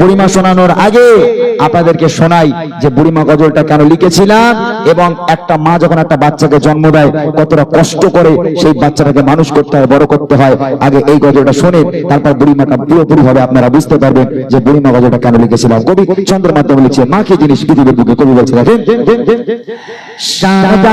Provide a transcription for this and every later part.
বুড়িমা শোনানোর আগে আপনাদেরকে শোনাই যে বুড়িমা গজলটা কেন লিখেছিলাম এবং একটা মা যখন একটা বাচ্চাকে জন্ম দেয়, কতটা কষ্ট করে সেই বাচ্চাটাকে মানুষ করতে হয়, বড় করতে হয়। আগে এই গজলটা শোনেন তারপর বুড়িমাটা পুরোপুরি ভাবে আপনারা বুঝতে পারবেন যে বুড়িমা গজলটা কেন লিখেছিলাম। কবি চন্দ্র মাধ্যমে লিখছে, মা কি জিনিস পৃথিবীর কবি বলছে, দেখেন। সাদা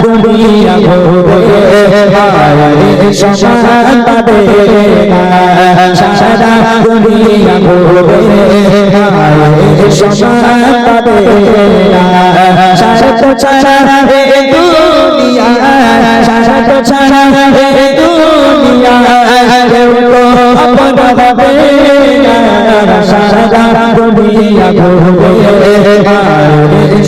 দুনিয়া মায়ের সমান পাবে না সাদা দুনিয়া মায়ের সমান পাবে না সাত ছাড়া রে দুনিয়া সাত ছাড়া রে দুনিয়া তো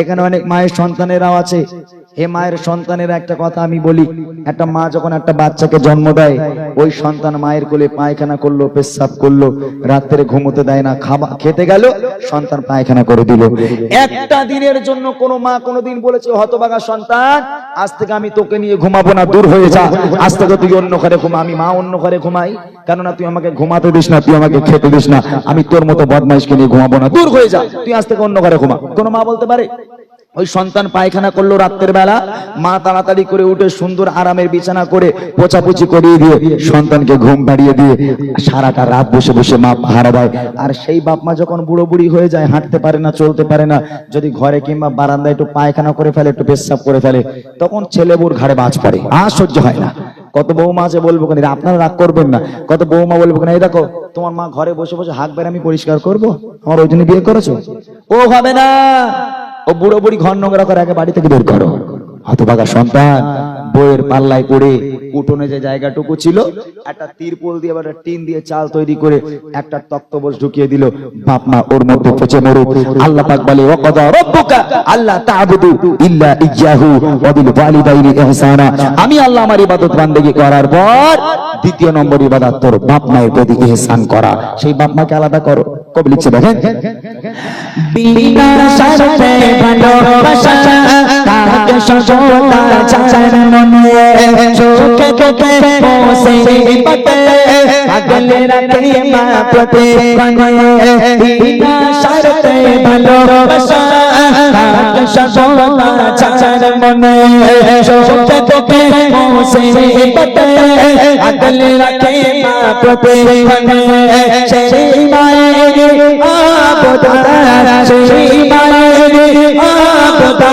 এখানে অনেক মায়ের সন্তানেরাও আছে। হে মায়ের সন্তানের একটা কথা আমি বলি, একটা মা যখন একটা বাচ্চাকে জন্ম দেয়, ওই সন্তান মায়ের কোলে পায়খানা করল, পেশাব করল, রাত্রে ঘুমোতে দেয় না খাবার খেতে গেল, সন্তান পায়খানা করে দিল। একটা দিনের জন্য কোনো মা কোনোদিন বলেছে হতবাগা সন্তান আজ থেকে আমি তোকে নিয়ে ঘুমাবো না, দূর হয়ে যা। আজ থেকে তুই অন্য ঘরে ঘুমা আমি মা অন্য ঘরে ঘুমাই। কেননা তুই আমাকে ঘুমাতে দিস না, তুই আমাকে খেতে দিস না। আমি তোর মতো বদমাইশকে নিয়ে ঘুমাবো না, দূর হয়ে যা। তুই আজ থেকে অন্য ঘরে ঘুমা। কোনো মা বলতে পারে? ওই সন্তান পায়খানা করল রাত্রের বেলা, মা তাড়াতাড়ি করে উঠে সুন্দর আরামের বিছানা করে পোচাপুচি করিয়ে দিয়ে সন্তানকে ঘুম পাড়িয়ে দিয়ে সারাটা রাত বসে বসে মা পাহারা দেয়। আর সেই বাপ মা যখন বুড়ো বুড়ি হয়ে যায়, হাঁটতে পারে না, চলতে পারে না, যদি ঘরে কিংবা বারান্দায় একটু পায়খানা করে ফেলে, একটু পেশাব করে ফেলে, তখন ছেলে বুড় ঘাড়ে বাজ পড়ে। আর সহ্য হয় না। কত বৌমা আছে বলব কেন, আপনারা রাগ করবেন না। কত বৌমা বলব কেন, এই দেখো, তোমার মা ঘরে বসে বসে হাঁক বের আমি পরিষ্কার করব? আমার ওই জন্য বিয়ে করেছ? ও হবে না। ও বুড়ো বুড়ি ঘর নোংরা করে আগে বাড়ি থেকে বের করো। হতভাগা সন্তান, বইয়ের পাল্লায় পড়ে উঠোনে যে জায়গাটুকু ছিল, একটা তিরপল দিয়ে একটা টিন দিয়ে চাল তৈরি করে একটা তক্তবোজ ঢুকিয়ে দিল। বাপ মা ওর মধ্যে পচে মরুক আল্লাহ পাক বলে, ওয়াকাদা রাব্বুকা আল্লাহ তা'বুদু ইল্লা ইয়্যাহু ওয়া বিল ওয়ালিদাইনি ইহসানা। আমি আল্লাহ আমার ইবাদত বান্দেগি করার পর দ্বিতীয় নম্বর ইবাদত তোর বাপ মায়ের প্রতি ইহসান করা। সেই বাপ মাকে আলাদা করো। কবি লিখছে দেখেন? বিনা শর্তে ভালোবাসা কাকে সজতা চাচার মনে চোখে চোখে বসে পতে আগলে রাখে মা প্রতি বিনা শর্তে ভালোবাসা কাকে সজতা চাচার মনে চোখে চোখে বসে পতে আগলে রাখে মা প্রতি সেই মায়ের আপদা সেই মায়ের আপদা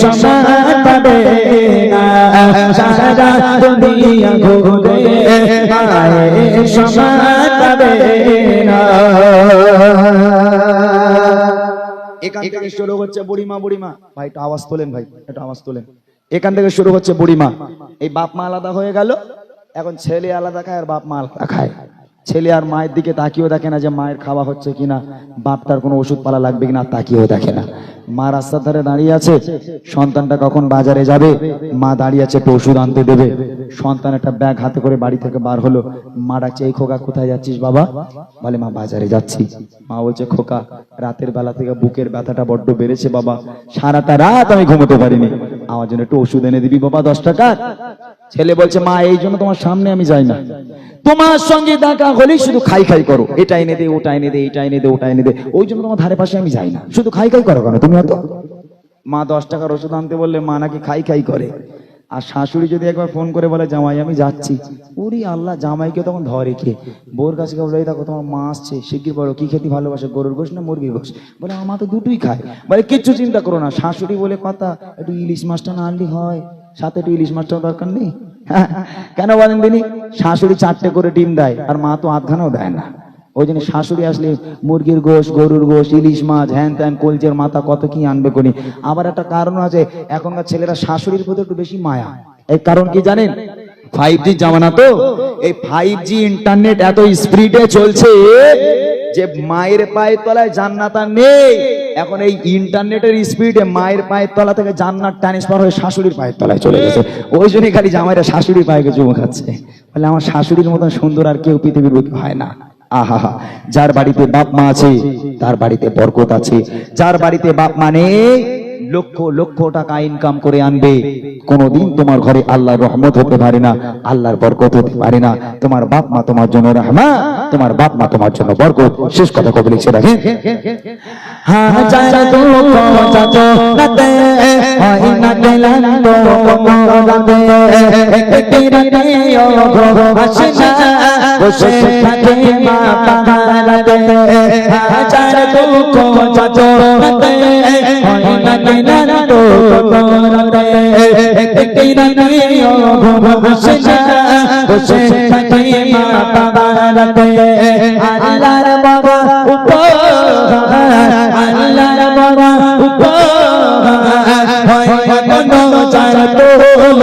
মায়ের পাবে না সারা দুনিয়া ঘুরে মায়ের পাবে না এখান থেকে শুরু হচ্ছে বুড়িমা। বুড়িমা। ভাই একটু আওয়াজ তোলেন ভাই একটু আওয়াজ তোলেন। এখান থেকে শুরু হচ্ছে বুড়িমা। এই বাপ মা আলাদা হয়ে গেল। এখন ছেলে আলাদা খায় আর বাপ মা আলাদা খায়। ছেলে আর মায়ের দিকে তাকিয়েও দেখে না যে মায়ের খাওয়া হচ্ছে কিনা, বাপটার কোনো ওষুধ পালা লাগবে কিনা তাকিয়েও দেখে না। মা রাস্তার ধারে দাঁড়িয়ে আছে, সন্তানটা কখন বাজারে যাবে, মা দাঁড়িয়ে আছে একটু ওষুধ আনতে দেবে। সন্তান একটা ব্যাগ হাতে করে বাড়ি থেকে বার হলো, মা ডাকছে, এই খোকা, কোথায় যাচ্ছিস বাবা? বলে, মা, বাজারে যাচ্ছি। মা বলছে, খোকা, রাতের বেলা থেকে বুকের ব্যথাটা বড্ড বেড়েছে বাবা। সারাটা রাত আমি ঘুমোতে পারিনি। আমার জন্য একটু ওষুধ এনে দিবি বাবা দশ টাকার ছেলে বলছে, মা, এই জন্য তোমার সামনে আমি যাই না। তোমার সঙ্গে দেখা হলেই শুধু খাই খাই করো। এটা এনে দে, ওটা এনে দে, এটা এনে দে, ওটা এনে দে। ওই জন্য তোমার ধারে পাশে আমি যাই না। শুধু খাই খাই করো কেন? তুমি অত মা দশ টাকার ওষুধ আনতে বললে, মা নাকি খাই খাই করে। আর শাশুড়ি যদি একবার ফোন করে বলে, জামাই, আমি যাচ্ছি। উরি আল্লাহ, জামাইকে তখন ধরে কে বোর কাছে বলে, "এই দেখো, তোমার মা আসছে, শিগগির বলো, কি খেতে ভালোবাসে? গরুর গোশ না মুরগির গোশ? বলে, আমার তো দুটোই খায়। বলে, কিচ্ছু চিন্তা করো না। শাশুড়ি বলে কথা একটু ইলিশ মাছটা না আনলি হয়। সাথে একটু ইলিশ মাছটাও দরকার নেই? কেন বলেন দিনি শাশুড়ি চারটে করে ডিম দেয়, আর মা তো আধখানাও দেয় না। ওই জন্য শাশুড়ি আসলে মুরগির গোশ, গরুর গোশ, ইলিশ মাছ, হ্যান ত্যান কলচের মাথা, কত কি আনবে কোনি? আবার একটা কারণ আছে, এখনকার ছেলেরা শাশুড়ির প্রতি একটু বেশি মায়া। এই কারণ কি জানেন? ফাইভ জি জামানা তো? এই ফাইভ জি ইন্টারনেট এত স্পিডে চলছে যে মায়ের পায়ের তলায় জান্নাত আর নেই। এখন এই ইন্টারনেটের স্পিডে মায়ের পায়ের তলা থেকে জান্নাত ট্রান্সফার হয়ে শাশুড়ির পায়ের তলায় চলে গেছে। ওই জন্যই খালি জামাইরা শাশুড়ির পায়ে চুমু খাচ্ছে। বলে আমার শাশুড়ির মতন সুন্দর আর কেউ পৃথিবীর হয় না। আহা যার বাড়িতে বাপ মা আছে, তার বাড়িতে বরকত আছে। যার বাড়িতে বাপ মা নেই লক্ষ লক্ষ টাকা ইনকাম করে আনবে কোনোদিন তোমার ঘরে আল্লাহর রহমত হতে পারে না আল্লাহর বরকত হতে পারে না তোমার বাপ মা তোমার জন্য রহমা তোমার বাপ মা তোমার জন্য বরকত শেষ কথা কবে লিখছে রাতে হয় বসে থাকে মা পাহারাতে হাজার দুঃখ যত হয় না গেলাম তো রাতে একটি রাতে ও গো আসে না বসে থাকে মা পাহারাতে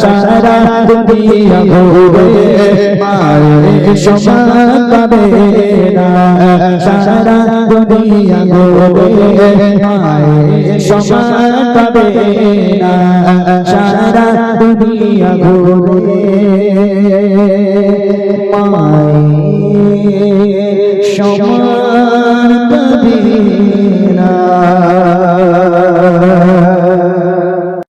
সারা দুনিয়া ঘুরে মায়ের সমান পাবে না সারা দুনিয়া ঘুরে মায়ের সমান পাবে না সারা দুনিয়া